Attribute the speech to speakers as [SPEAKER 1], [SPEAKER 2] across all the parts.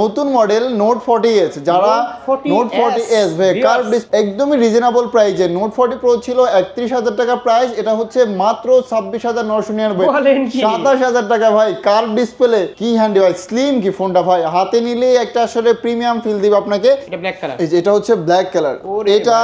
[SPEAKER 1] নতুন model note forty S যারা note forty S কার একদমই রিজনেবল প্রাইসে নোট ফর্টি প্রো ছিল একত্রিশ হাজার টাকা প্রাইস এটা হচ্ছে মাত্র ছাব্বিশ হাজার নশো নিরানব্বই সাতাশ হাজার টাকা ভাই কার ডিসপ্লে কি হ্যান্ডি ভাই স্লিম কি ফোনটা ভাই হাতে নিলে একটা আসলে প্রিমিয়াম ফিল দিবে আপনাকে এটা হচ্ছে ব্ল্যাক কালার
[SPEAKER 2] এটা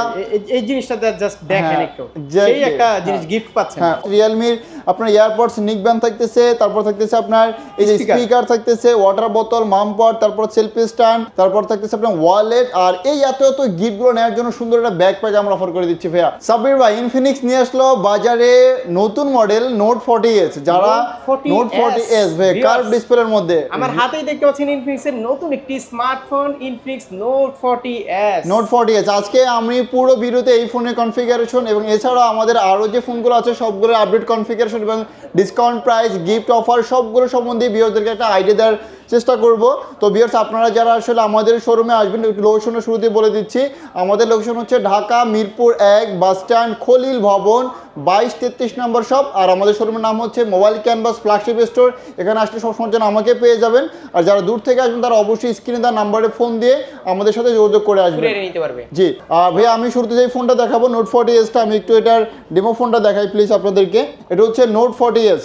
[SPEAKER 2] এই জিনিসটা জাস্ট দেখেন হ্যাঁ, একটু সেই একটা হ্যাঁ। জিনিস গিফট পাচ্ছেন হ্যাঁ
[SPEAKER 1] রিয়েলমির আপনার এয়ারপডস নিকব্যান থাকতেছে তারপর থাকতেছে আপনার এই যে স্পিকার থাকতেছে ওয়াটার বোতল মামপট তারপর সেলফি স্ট্যান্ড তারপর থাকতেছে আপনার ওয়ালেট আর এই এত এত গিফটগুলো নেওয়ার জন্য সুন্দর একটা ব্যাগ প্যাক আমরা অফার করে দিচ্ছি ভাইয়া সাবির ভাই ইনফিনিক্স নিয়ে আসলো বাজারে নতুন মডেল নোট ফর্টি এস যারা নোট ফর্টি এস ভাই কার ডিসপ্লে এর মধ্যে
[SPEAKER 2] আমার হাতেই দেখতে পাচ্ছেন ইনফিনিক্স এর নতুন একটি smartphone Infinix note forty S
[SPEAKER 1] note forty S আজকে আমি পুরো ভিডিওতে এই ফোনের কনফিগারেশন এবং এছাড়া আমাদের আরও যে ফোনগুলো আছে সবগুলো আপডেট কনফিগারেশন এবং ডিসকাউন্ট প্রাইস গিফট অফার সবগুলো সম্বন্ধে বিয়োজনকে একটা আইডিয়া দেওয়ার চেষ্টা করব তো বিয়ার্স আপনারা যারা আসলে আমাদের শোরুমে আসবেন লোকেশনের শুরুতে বলে দিচ্ছি আমাদের লোকেশন হচ্ছে ঢাকা মিরপুর এক বাস স্ট্যান্ড খলিল ভবন বাইশ তেত্রিশ নম্বর শপ আর আমাদের শোরুমের নাম হচ্ছে মোবাইল ক্যানভাস ফ্ল্যাগশিপ স্টোর এখানে আসলে সবসময় যেন আমাকে পেয়ে যাবেন আর যারা দূর থেকে আসবেন তারা অবশ্যই স্ক্রিনে তার নাম্বারে ফোন দিয়ে আমাদের সাথে যোগাযোগ করে আসবেন নিতে পারবে জি ভাইয়া আমি শুরুতে যে ফোনটা দেখাবো নোট ফোর্টি এসটা আমি একটু এটার ডেমো ফোনটা দেখাই প্লিজ আপনাদেরকে এটা হচ্ছে নোট ফোর্টি এস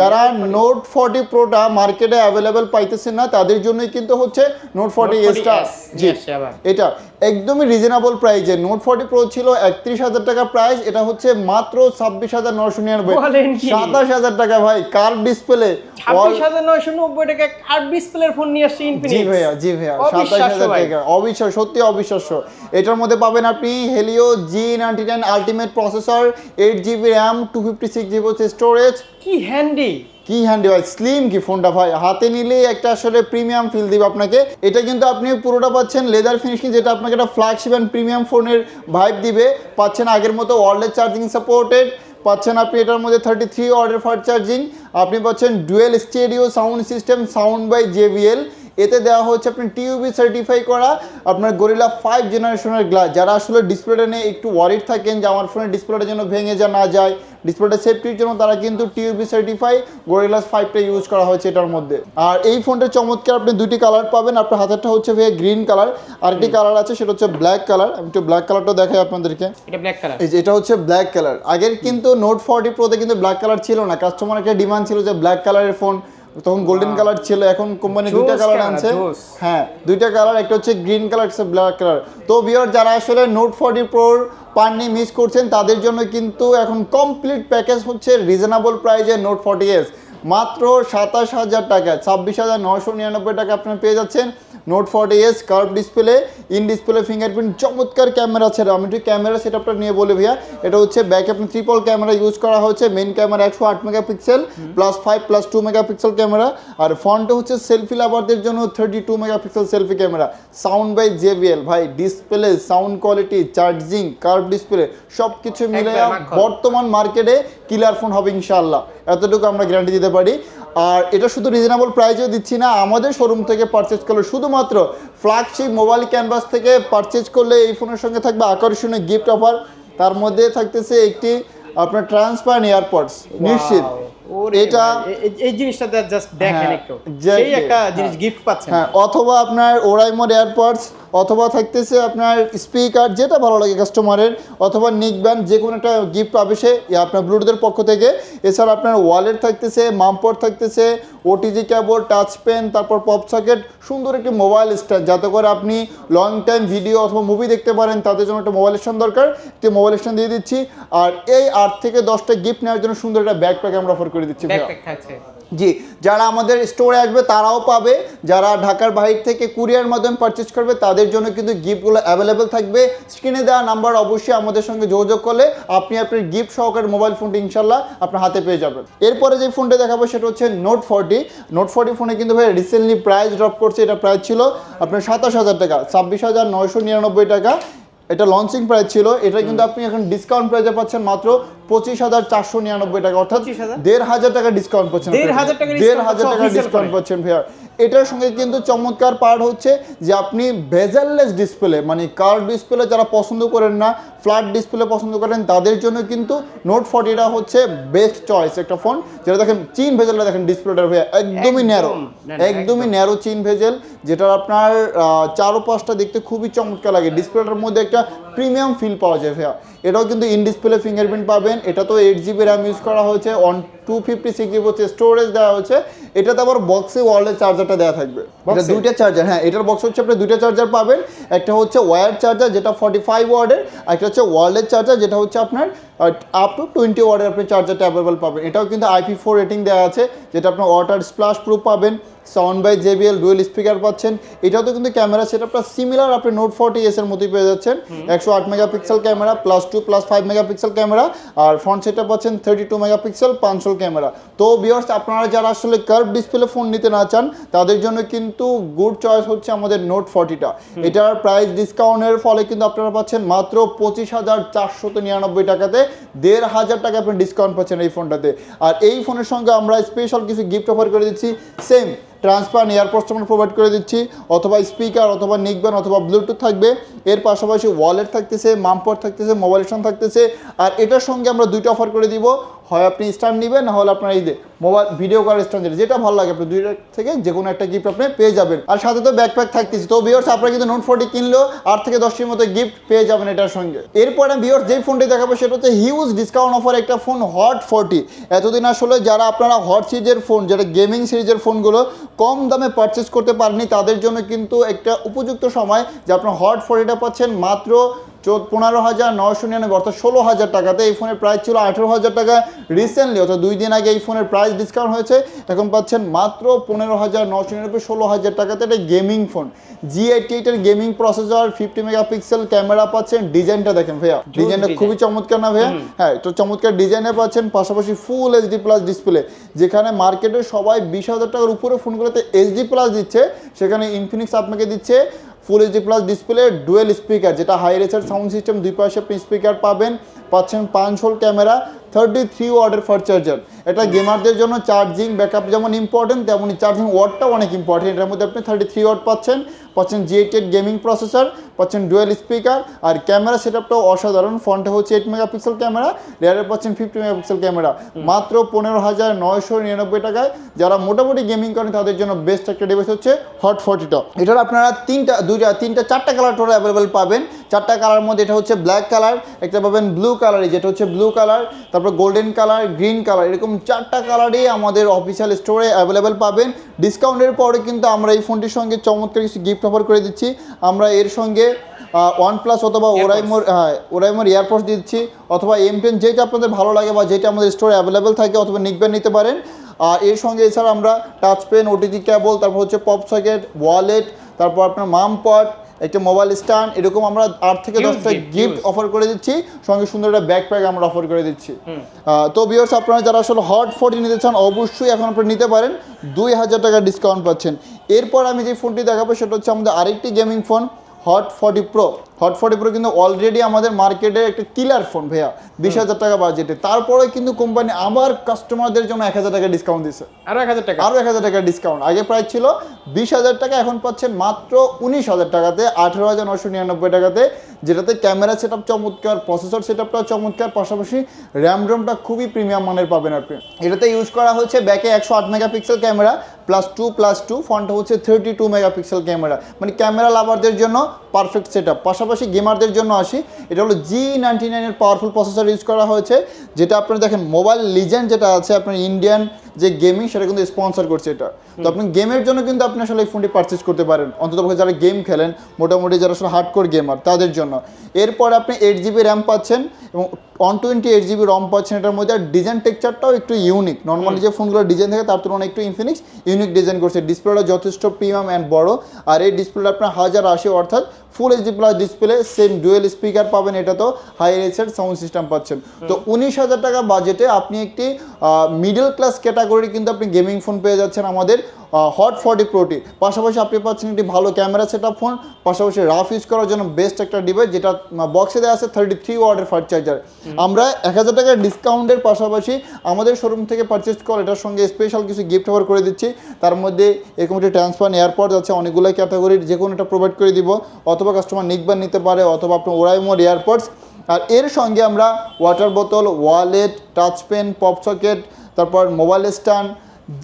[SPEAKER 1] যারা নোট ফোর্টি প্রোটা মার্কেটে অ্যাভেলেবেল পাইতেছেন না তাদের জন্যই কিন্তু হচ্ছে নোট ফোর্টি এসটা জি এটা একদমই রিজনেবল প্রাইজে নোট ফোর্টি প্রো ছিল একত্রিশ হাজার টাকা প্রাইস এটা হচ্ছে মাত্র ছাব্বিশ হাজার নশো নিরানব্বই সাতাশ হাজার টাকা ভাই কার ডিসপ্লে সত্যি অবিশ্বাস্য এটার মধ্যে পাবেন আপনি Helio eight two fifty six storage কি কি হ্যান্ড ডিভাইস স্লিম কি ফোনটা ভাই হাতে নিলেই একটা আসলে প্রিমিয়াম ফিল দিবে আপনাকে এটা কিন্তু আপনি পুরোটা পাচ্ছেন লেদার ফিনিশিং যেটা আপনাকে একটা ফ্ল্যাগশিপ অ্যান্ড প্রিমিয়াম ফোনের ভাইব দিবে পাচ্ছেন আগের মতো ওয়ার্ল্ডের চার্জিং সাপোর্টেড পাচ্ছেন আপনি এটার মধ্যে থার্টি থ্রি ওয়ার্ডের ফার চার্জিং আপনি পাচ্ছেন dual stereo sound system sound by JBL এতে দেওয়া হচ্ছে আপনি টিউবি সার্টিফাই করা আপনার গরিলা ফাইভ জেনারেশনের গ্লাস যারা আসলে ডিসপ্লেটা নিয়ে একটু ওয়ারিড থাকেন যে আমার ফোনের ডিসপ্লেটা যেন ভেঙে যা না যায় ডিসপ্লেটা সেফটির জন্য তারা কিন্তু টিউবি সার্টিফাই গরিলাস ফাইভটা ইউজ করা হয়েছে এটার মধ্যে আর এই ফোনটা চমৎকার আপনি দুটি কালার পাবেন আপনার হাতেরটা হচ্ছে ভাইয়া গ্রিন কালার আর একটি কালার আছে সেটা হচ্ছে ব্ল্যাক কালার আমি একটু ব্ল্যাক কালারটা দেখাই আপনাদেরকে এটা ব্ল্যাক কালার এই যে এটা হচ্ছে ব্ল্যাক কালার আগের কিন্তু নোট ফর্টি প্রোতে কিন্তু ব্ল্যাক কালার ছিল না কাস্টমার একটা ডিমান্ড ছিল যে ব্ল্যাক কালারের ফোন তখন গোল্ডেন কালার ছিল এখন কোম্পানি দুইটা কালার আনছে হ্যাঁ দুইটা কালার একটা হচ্ছে গ্রিন কালার একটা ব্ল্যাক কালার তো বিয়ার যারা আসলে নোট ফর্টি প্রোর পাননি মিস করছেন তাদের জন্য কিন্তু এখন কমপ্লিট প্যাকেজ হচ্ছে রিজনেবল প্রাইজে নোট ফর্টি এস মাত্র সাতাশ হাজার টাকায় ছাব্বিশ হাজার নশো নিরানব্বই টাকা আপনারা পেয়ে যাচ্ছেন note forty S curve display in display fingerprint চমৎকার ক্যামেরা ছিল আমি একটু ক্যামেরা আপটা নিয়ে বলি ভাইয়া এটা হচ্ছে ব্যাক আপনি ট্রিপল ক্যামেরা ইউজ করা হয়েছে মেন ক্যামেরা একশো আট megapixel plus five plus two megapixel camera আর ফ্রন্টে হচ্ছে সেলফি লাভারদের জন্য thirty two megapixel selfie camera sound by JBL ভাই display sound quality charging curve display সব কিছু মিলে বর্তমান মার্কেটে কিলার ফোন হবে ইনশাল্লাহ এতটুকু আমরা গ্যারান্টি দিতে পারি আর এটা শুধু রিজনেবল প্রাইসেও দিচ্ছি না আমাদের শোরুম থেকে পারচেজ করলে শুধুমাত্র ফ্ল্যাগশিপ মোবাইল ক্যানভাস থেকে পারচেজ করলে এই ফোনের সঙ্গে থাকবে আকর্ষণীয় গিফট অফার তার মধ্যে থাকতেছে একটি আপনার ট্রান্সফার এয়ারপোর্টস
[SPEAKER 2] নিশ্চিত এটা এই জিনিসটা জাস্ট হ্যাঁ, দেখেন একটু সেই একটা হ্যাঁ। জিনিস গিফট পাচ্ছেন হ্যাঁ
[SPEAKER 1] অথবা আপনার ওরাইমোর এয়ারপডস অথবা থাকতেছে আপনার স্পিকার যেটা ভালো লাগে কাস্টমারের অথবা নিকব্যান্ড যে কোনো একটা গিফট পাবে সে আপনার ব্লুটুথের পক্ষ থেকে এছাড়া আপনার ওয়ালেট থাকতেছে মামপট থাকতেছে ওটিজি কেবল টাচ পেন তারপর পপ সকেট সুন্দর একটি মোবাইল স্ট্যান্ড যাতে করে আপনি লং টাইম ভিডিও অথবা মুভি দেখতে পারেন তাদের জন্য একটা মোবাইল স্ট্যান্ড দরকার একটি মোবাইল স্ট্যান্ড দিয়ে দিচ্ছি আর এই আট থেকে দশটা গিফট নেওয়ার জন্য সুন্দর একটা ব্যাকপ্যাক আমরা অফার করি করে দিচ্ছি জি যারা আমাদের স্টোরে আসবে তারাও পাবে যারা ঢাকার বাহির থেকে কুরিয়ার মাধ্যমে পারচেস করবে তাদের জন্য কিন্তু গিফটগুলো অ্যাভেলেবেল থাকবে স্ক্রিনে দেওয়া নাম্বার অবশ্যই আমাদের সঙ্গে যোগাযোগ করলে আপনি আপনার গিফট সহকারে মোবাইল ফোনটি ইনশাল্লাহ আপনার হাতে পেয়ে যাবেন এরপরে যে ফোনটা দেখাবো সেটা হচ্ছে নোট ফোরটি নোট ফোরটি ফোনে কিন্তু ভাই রিসেন্টলি প্রাইস ড্রপ করছে এটা প্রাইস ছিল আপনার সাতাশ হাজার টাকা ছাব্বিশ হাজার নয়শো নিরানব্বই টাকা এটা লঞ্চিং প্রাইস ছিল এটা কিন্তু আপনি এখন ডিসকাউন্ট প্রাইসে পাচ্ছেন মাত্র পঁচিশ হাজার চারশো নিরানব্বই টাকা অর্থাৎ দেড় হাজার টাকা ডিসকাউন্ট পাচ্ছেন দেড় হাজার টাকা ডিসকাউন্ট পাচ্ছেন ভাইয়া এটার সঙ্গে কিন্তু চমৎকার পার্ট হচ্ছে যে আপনি ভেজাললেস ডিসপ্লে মানে কার্ড ডিসপ্লে যারা পছন্দ করেন না ফ্ল্যাট ডিসপ্লে পছন্দ করেন তাদের জন্য কিন্তু নোট ফর্টিটা হচ্ছে বেস্ট চয়েস একটা ফোন যেটা দেখেন চিন ভেজালটা দেখেন ডিসপ্লেটার হয়ে একদমই ন্যারো একদমই ন্যারো চিন ভেজেল যেটা আপনার চারো পাঁচটা দেখতে খুবই চমৎকার লাগে ডিসপ্লেটার মধ্যে একটা প্রিমিয়াম ফিল পাওয়া যায় ভাইয়া এটাও কিন্তু ইনডিসপ্লে ফিঙ্গারপ্রিন্ট পাবেন এটা তো এইট জিবি র্যাম ইউজ করা হয়েছে on two fifty six GB হচ্ছে স্টোরেজ দেওয়া হয়েছে এটাতে আবার বক্সে ওয়ার্ল্ডের চার্জারটা দেওয়া থাকবে দুইটা চার্জার হ্যাঁ এটার বক্স হচ্ছে আপনি দুইটা চার্জার পাবেন একটা হচ্ছে ওয়ার চার্জার যেটা ফর্টি ফাইভ ওয়ার্ডের আর একটা হচ্ছে ওয়ার্ল্ডের চার্জার যেটা হচ্ছে আপনার আপ টু টোয়েন্টি ওয়ার্ডের আপনি চার্জারটা অ্যাভেলেবল পাবেন এটাও কিন্তু আইপি ফোর রেটিং দেওয়া আছে যেটা আপনার ওয়াটার স্প্লাশ প্রুফ পাবেন sound by JBL dual speaker পাচ্ছেন এটাও তো কিন্তু ক্যামেরা সেটা আপনার সিমিলার আপনি নোট ফোরটি এস এর মতোই পেয়ে যাচ্ছেন একশো আট megapixel camera plus two plus five megapixel camera আর ফ্রন্ট সেটা পাচ্ছেন থার্টি টু মেগাপিক্সেল পাঁচশো ক্যামেরা তো বিয়ার্স আপনারা যারা আসলে কার্ভ ডিসপ্লে ফোন নিতে না চান তাদের জন্য কিন্তু গুড চয়েস হচ্ছে আমাদের নোট ফোর্টিটা এটার প্রাইস ডিসকাউন্টের ফলে কিন্তু আপনারা পাচ্ছেন মাত্র পঁচিশ হাজার চারশো নিরানব্বই টাকাতে দেড় হাজার টাকা আপনি ডিসকাউন্ট পাচ্ছেন এই ফোনটাতে আর এই ফোনের সঙ্গে আমরা স্পেশাল কিছু গিফট অফার করে দিচ্ছি সেম ট্রান্সপারেন্ট এয়ারপোর্টস আমরা প্রোভাইড করে দিচ্ছি অথবা স্পিকার অথবা নিকবান অথবা ব্লুটুথ থাকবে এর পাশাপাশি ওয়ালেট থাকতেছে মামপট থাকতেছে মোবাইল স্টান থাকতেছে আর এটার সঙ্গে আমরা দুইটা অফার করে দিব হয় আপনি স্ট্যান্ড নেবেন না হলে আপনার এই যে মোবাইল ভিডিও করার স্ট্যান্ড যেটা ভালো লাগে আপনি দুইটা থেকে যে কোনো একটা গিফট আপনি পেয়ে যাবেন আর সাথে তো ব্যাকপ্যাক থাকতেছে তো বিয়ার্স আপনারা কিন্তু নোট ফোরটি কিনলেও আট থেকে দশটির মতো গিফট পেয়ে যাবেন এটার সঙ্গে এরপরে বিয়ার্স যে ফোনটি দেখাবো সেটা হচ্ছে হিউজ ডিসকাউন্ট অফার একটা ফোন হট ফোরটি এতদিন আসলে যারা আপনারা হট সিরিজের ফোন যেটা গেমিং সিরিজের ফোনগুলো কম দামে পারচেস করতে পারেননি তাদের জন্য কিন্তু একটা উপযুক্ত সময় যে আপনার হট ফরিটা পাচ্ছেন মাত্র পনেরো হাজার নশো নিরানব্বই অর্থাৎ ষোলো হাজার টাকাতে এই ফোনের প্রাইস ছিল আঠেরো হাজার টাকা রিসেন্টলি অর্থাৎ দুই দিন আগে এই ফোনের প্রাইস ডিসকাউন্ট হয়েছে এখন পাচ্ছেন মাত্র পনেরো হাজার নশো নিরানব্বই ষোলো হাজার টাকাতে এটা গেমিং ফোন জি এইটি এইটের gaming processor fifty megapixel camera পাচ্ছেন ডিজাইনটা দেখেন ভাইয়া ডিজাইনটা খুবই চমৎকার না ভাইয়া হ্যাঁ তো চমৎকার ডিজাইনে পাচ্ছেন পাশাপাশি ফুল এইচডি প্লাস ডিসপ্লে যেখানে মার্কেটে সবাই বিশ হাজার টাকার উপরে ফোনগুলোতে এইচডি প্লাস দিচ্ছে সেখানে ইনফিনিক্স আপনাকে দিচ্ছে full HD plus display dual speaker যেটা হাই রেসার সাউন্ড সিস্টেম দুই পাশে আপনি স্পিকার পাবেন পাচ্ছেন পাঁচ হোল ক্যামেরা থার্টি থ্রি ওয়াটের ফার চার্জার এটা গেমারদের জন্য চার্জিং ব্যাকআপ যেমন ইম্পর্টেন্ট তেমনই চার্জিং ওয়ার্ডটাও অনেক ইম্পর্টেন্ট এটার মধ্যে আপনি থার্টি থ্রি ওয়ার্ড পাচ্ছেন পাচ্ছেন জিএটেড গেমিং প্রসেসর পাচ্ছেন ডুয়েল স্পিকার আর ক্যামেরা আপটাও অসাধারণ ফ্রন্টে হচ্ছে এইট মেগাপিক্সেল ক্যামেরা রেয়ারে পাচ্ছেন ফিফটি মেগাপিক্সেল ক্যামেরা মাত্র পনেরো হাজার নয়শো নিরানব্বই টাকায় যারা মোটামুটি গেমিং করেন তাদের জন্য বেস্ট একটা ডিভাইস হচ্ছে হট ফর্টিটা এটার আপনারা তিনটা দুইটা তিনটা চারটা কালার টোটাল অ্যাভেলেবেল পাবেন চারটা কালার মধ্যে এটা হচ্ছে ব্ল্যাক কালার একটা পাবেন ব্লু কালার যেটা হচ্ছে ব্লু কালার তারপর গোল্ডেন কালার গ্রিন কালার এরকম চারটা কালারই আমাদের অফিসিয়াল স্টোরে অ্যাভেলেবেল পাবেন ডিসকাউন্টের পরে কিন্তু আমরা এই ফোনটির সঙ্গে চমৎকার কিছু গিফট অফার করে দিচ্ছি আমরা এর সঙ্গে ওয়ান প্লাস অথবা ওরাইমোর হ্যাঁ ওরাইমোর এয়ারপোর্টস দিচ্ছি অথবা এম টেন যেটা আপনাদের ভালো লাগে বা যেটা আমাদের স্টোরে অ্যাভেলেবেল থাকে অথবা নিকবেন নিতে পারেন আর এর সঙ্গে এছাড়া আমরা টাচ পেন ওটিজি ক্যাবল তারপর হচ্ছে পপ সকেট ওয়ালেট তারপর আপনার মাম পট একটা মোবাইল স্ট্যান্ড এরকম আমরা আট থেকে দশটা গিফট অফার করে দিচ্ছি সঙ্গে সুন্দর একটা ব্যাকপ্যাক আমরা অফার করে দিচ্ছি তো বিয়ার্স আপনারা যারা আসলে হট ফোনটি নিতে চান অবশ্যই এখন আপনারা নিতে পারেন দুই হাজার টাকা ডিসকাউন্ট পাচ্ছেন এরপর আমি যে ফোনটি দেখাবো সেটা হচ্ছে আমাদের আরেকটি gaming phone Hot forty pro Hot forty pro কিন্তু অলরেডি আমাদের মার্কেটে একটা কিলার ফোন ভাইয়া বিশ হাজার টাকা বাজেটে তারপরে কিন্তু কোম্পানি আমার কাস্টমারদের জন্য এক হাজার টাকা ডিসকাউন্ট দিচ্ছে আরো এক হাজার টাকা আরও এক হাজার টাকা ডিসকাউন্ট আগে প্রাইস ছিল বিশ হাজার টাকা এখন পাচ্ছেন মাত্র উনিশ হাজার টাকাতে আঠেরো হাজার নশো নিরানব্বই টাকাতে যেটাতে ক্যামেরা সেট চমৎকার প্রসেসর সেট আপটা চমৎকার পাশাপাশি র্যাম রোমটা খুবই প্রিমিয়াম মানের পাবেন আপনি এটাতে ইউজ করা হচ্ছে ব্যাকে একশো আট megapixel camera plus two plus two ফোনটা হচ্ছে থার্টি টু মেগাপিক্সেল ক্যামেরা মানে ক্যামেরা লাভারদের জন্য পারফেক্ট সেট আপ পাশাপাশি পাশাপাশি গেমারদের জন্য আসি এটা হলো জি নাইনটি নাইনের পাওয়ারফুল প্রসেসর ইউজ করা হয়েছে যেটা আপনার দেখেন মোবাইল লিজেন্ড যেটা আছে আপনার ইন্ডিয়ান যে গেমিং সেটা কিন্তু স্পন্সর করছে এটা তো আপনি গেমের জন্য কিন্তু আপনি আসলে এই ফোনটি পারচেস করতে পারেন অন্তত যারা গেম খেলেন মোটামুটি যারা আসলে হার্ড কোর গেমার তাদের জন্য এরপর আপনি এইট জিবি র্যাম পাচ্ছেন এবং one twenty eight GB ROM পাচ্ছেন এটার মধ্যে আর ডিজাইন টেকচারটাও একটু ইউনিক নর্মালি যে ফোনগুলোর ডিজাইন থাকে তার তুলনায় একটু ইনফিনিক্স ইউনিক ডিজাইন করছে ডিসপ্লেটা যথেষ্ট প্রিমিয়াম অ্যান্ড বড় আর এই ডিসপ্লেটা আপনার হাজার আশি অর্থাৎ full HD plus display same dual speaker পাবেন এটা তো হাই রেসের সাউন্ড সিস্টেম পাচ্ছেন তো উনিশ হাজার টাকা বাজেটে আপনি একটি মিডল ক্লাস ক্যাটাগরি করে কিন্তু আপনি গেমিং ফোন পেয়ে যাচ্ছেন আমাদের হট ফর্টি প্রোটি পাশাপাশি আপনি পাচ্ছেন একটি ভালো ক্যামেরা সেট ফোন পাশাপাশি রাফ ইউজ করার জন্য বেস্ট একটা ডিভাইস যেটা বক্সে দেওয়া আছে থার্টি থ্রি ওয়ার্ডের ফাস্ট চার্জার আমরা এক হাজার টাকার ডিসকাউন্টের পাশাপাশি আমাদের শোরুম থেকে পারচেস কর এটার সঙ্গে স্পেশাল কিছু গিফট অফার করে দিচ্ছি তার মধ্যে এরকম একটি ট্রান্সফার এয়ারপড আছে অনেকগুলো ক্যাটাগরির যে কোনো একটা প্রোভাইড করে দিব অথবা কাস্টমার নিকবার নিতে পারে অথবা আপনার ওরাইমোর এয়ারপডস আর এর সঙ্গে আমরা ওয়াটার বোতল wallet touch pen pop socket তারপর মোবাইল স্ট্যান্ড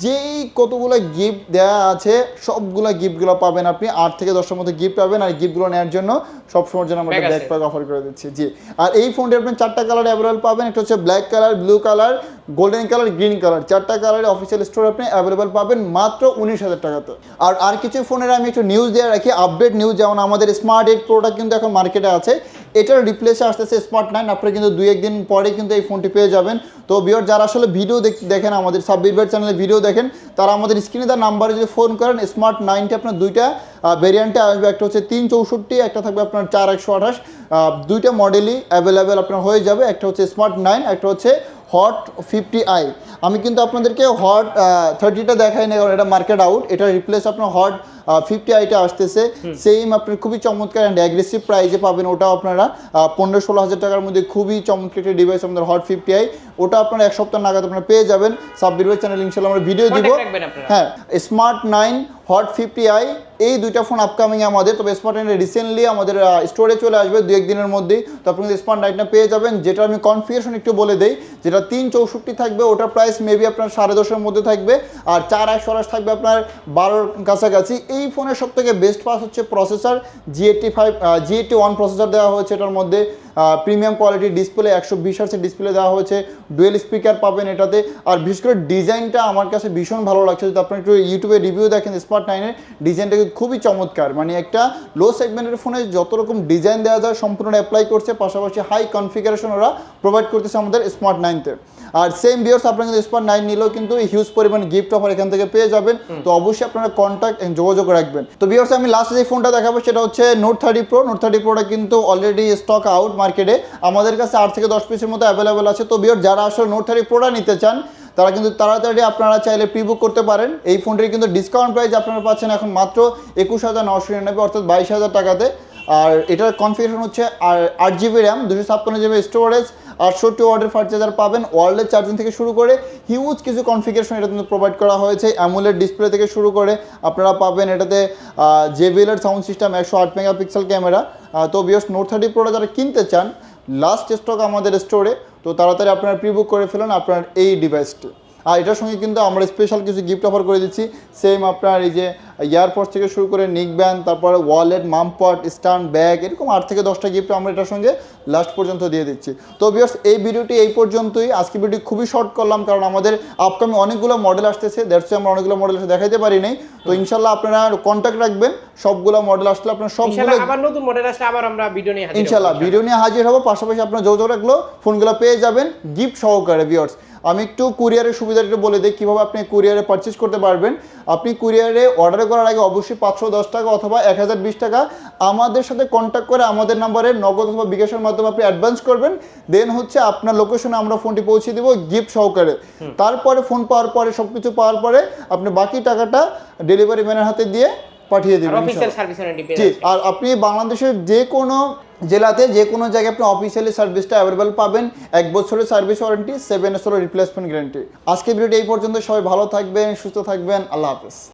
[SPEAKER 1] যেই কতগুলো গিফট দেওয়া আছে সবগুলো গিফটগুলো পাবেন আপনি আট থেকে দশের মধ্যে গিফট পাবেন আর গিফটগুলো নেওয়ার জন্য সবসময়ের জন্য আমরা ব্ল্যাক প্যাক অফার করে দিচ্ছি জি আর এই ফোনটি আপনি চারটা কালার অ্যাভেলেবল পাবেন একটা হচ্ছে black colour blue colour golden colour green colour চারটা কালারের অফিসিয়াল স্টোর আপনি অ্যাভেলেবেল পাবেন মাত্র উনিশ হাজার টাকাতে আর আর কিছু ফোনের আমি একটু নিউজ দিয়ে রাখি আপডেট নিউজ যেমন আমাদের স্মার্ট এইট প্রোটা কিন্তু এখন মার্কেটে আছে এটার রিপ্লেসে আসতেছে স্মার্ট নাইন আপনারা কিন্তু দুই একদিন পরে কিন্তু এই ফোনটি পেয়ে যাবেন তো বিয়র যারা আসলে ভিডিও দেখেন আমাদের সাব্বির ভাইয়ের চ্যানেলে ভিডিও দেখেন তারা আমাদের স্ক্রিনে তার নাম্বারে যদি ফোন করেন স্মার্ট নাইনটি আপনার দুইটা ভেরিয়েন্টে আসবে একটা হচ্ছে তিন চৌষট্টি একটা থাকবে আপনার চার একশো আঠাশ দুইটা মডেলই অ্যাভেলেবেল আপনার হয়ে যাবে একটা হচ্ছে স্মার্ট নাইন একটা হচ্ছে হট ফিফটি আই আমি কিন্তু আপনাদেরকে হট থার্টিটা দেখাই না কারণ এটা মার্কেট আউট এটা রিপ্লেস আপনার হট ফিফটি আইটা আসতেছে সেম আপনার খুবই চমৎকার অ্যান্ড অ্যাগ্রেসিভ প্রাইজে পাবেন ওটা আপনারা পনেরো ষোলো হাজার টাকার মধ্যে খুবই চমৎকার একটা ডিভাইস আমাদের হট ফিফটি আই ওটা আপনারা এক সপ্তাহ নাগাদ আপনারা পেয়ে যাবেন সাব্বির ভাই চ্যানেল ইনশাল্লাহ আমরা ভিডিও দিব হ্যাঁ smart nine Hot fifty I এই দুইটা ফোন আপকামিং আমাদের তবে স্মার্ট নাইন রিসেন্টলি আমাদের স্টোরে চলে আসবে দু একদিনের মধ্যেই তো আপনি স্মার্ট নাইনটা পেয়ে যাবেন যেটা আমি কনফিগেশন একটু বলে দেই যেটা তিন চৌষট্টি থাকবে ওটার প্রাইস মেবি আপনার সাড়ে দশের মধ্যে থাকবে আর চার একশো আঠাশ থাকবে আপনার বারোর কাছাকাছি এই ফোনের সব থেকে বেস্ট পাস হচ্ছে processor G eighty five G eighty one processor দেওয়া হয়েছে এটার মধ্যে প্রিমিয়াম কোয়ালিটির ডিসপ্লে একশো বিশ হার্সের ডিসপ্লে দেওয়া হয়েছে ডুয়েল স্পিকার পাবেন এটাতে আর বিশেষ করে ডিজাইনটা আমার কাছে ভীষণ ভালো লাগছে যদি আপনি একটু ইউটিউবে রিভিউ দেখেন স্মার্ট নাইনের ডিজাইনটা খুবই চমৎকার মানে একটা লো সেগমেন্টের ফোনে যত রকম ডিজাইন দেওয়া যায় সম্পূর্ণ অ্যাপ্লাই করছে পাশাপাশি হাই কনফিগারেশন ওরা প্রোভাইড করতেছে আমাদের স্মার্ট নাইনতে আর সেম বিয়ার্স আপনারা কিন্তু স্মার্ট নাইন নিলেও কিন্তু হিউজ পরিমাণ গিফট অফার এখান থেকে পেয়ে যাবেন তো অবশ্যই আপনারা কন্ট্যাক্ট যোগাযোগ রাখবেন তো বিয়ার্স আমি লাস্ট যে ফোনটা দেখাবো সেটা হচ্ছে note thirty pro note thirty প্রোটা কিন্তু অলরেডি স্টক আউট মার্কেটে আমাদের কাছে আট থেকে দশ পিসের মতো অ্যাভেলেবেল আছে তো বিয়র যারা আসলে নোট থার্টি প্রোডা নিতে চান তারা কিন্তু তাড়াতাড়ি আপনারা চাইলে বুক করতে পারেন এই ফোনটির কিন্তু ডিসকাউন্ট প্রাইস আপনারা পাচ্ছেন এখন মাত্র একুশ হাজার নশো নিরানব্বই অর্থাৎ বাইশ হাজার টাকাতে আর এটার কনফিউশন হচ্ছে আর আট জিবি র্যাম দুশো ছাপ্পান্ন জিবি স্টোরেজ আটষট্টি ওয়ার্ডের ফাস্ট চার্জার পাবেন ওয়ার্ল্ডের চার্জিং থেকে শুরু করে হিউজ কিছু কনফিগারেশন এটা কিন্তু প্রোভাইড করা হয়েছে অ্যামুলের ডিসপ্লে থেকে শুরু করে আপনারা পাবেন এটাতে জেভিএলের সাউন্ড সিস্টেম একশো আট মেগাপিক্সেল ক্যামেরা তো বিয়স নোট থার্টি প্রোটা যারা কিনতে চান লাস্ট স্টক আমাদের স্টোরে তো তাড়াতাড়ি আপনারা প্রি বুক করে ফেলুন আপনার এই ডিভাইসটি আর এটার সঙ্গে কিন্তু আমরা স্পেশাল কিছু গিফট অফার করে দিচ্ছি সেম আপনার এই যে এয়ারপোর্ট থেকে শুরু করে নিকব্যান তারপরে ওয়ালেট মামপট স্টান্ড ব্যাগ এরকম আট থেকে দশটা গিফট আমরা এটার সঙ্গে লাস্ট পর্যন্ত দিয়ে দিচ্ছি তো বিয়ার্স এই ভিডিওটি এই পর্যন্তই আজকে ভিডিও খুবই শর্ট করলাম কারণ আমাদের আপকামিং অনেকগুলো মডেল আসতেছে দেড়শো আমরা অনেকগুলো মডেল দেখাইতে পারি নাই তো ইনশাল্লাহ আপনারা কন্ট্যাক্ট রাখবেন সবগুলো মডেল আসলে আপনারা সবগুলো
[SPEAKER 2] আবার নতুন মডেল আসলে আবার আমরা ভিডিও নিয়ে
[SPEAKER 1] হাজির ইনশাল্লাহ ভিডিও নিয়ে হাজির হব পাশাপাশি আপনারা যত রাখলো ফোনগুলো পেয়ে যাবেন গিফট সহকারে ভিউয়ার্স আমি একটু কুরিয়ারের সুবিধাটা বলে দিই কীভাবে আপনি কুরিয়ারে পারচেস করতে পারবেন আপনি কুরিয়ারে অর্ডার অর্ডার করার আগে অবশ্যই পাঁচশো দশ টাকা অথবা এক হাজার বিশ টাকা আমাদের সাথে কন্ট্যাক্ট করে আমাদের নাম্বারে নগদ অথবা বিকাশের মাধ্যমে আপনি অ্যাডভান্স করবেন দেন হচ্ছে আপনার লোকেশনে আমরা ফোনটি পৌঁছে দিব গিফট সহকারে তারপরে ফোন পাওয়ার পরে সব কিছু পাওয়ার পরে আপনি বাকি টাকাটা ডেলিভারি ম্যানের হাতে দিয়ে পাঠিয়ে দেবেন আর আপনি বাংলাদেশের যে কোনো জেলাতে যে কোনো জায়গায় আপনি অফিসিয়ালি সার্ভিসটা অ্যাভেলেবেল পাবেন এক বছরের সার্ভিস ওয়ারেন্টি সেভেন এসের রিপ্লেসমেন্ট গ্যারেন্টি আজকে ভিডিওটি এই পর্যন্ত সবাই ভালো থাকবেন সুস্থ থাকবেন আল্লাহ হাফেজ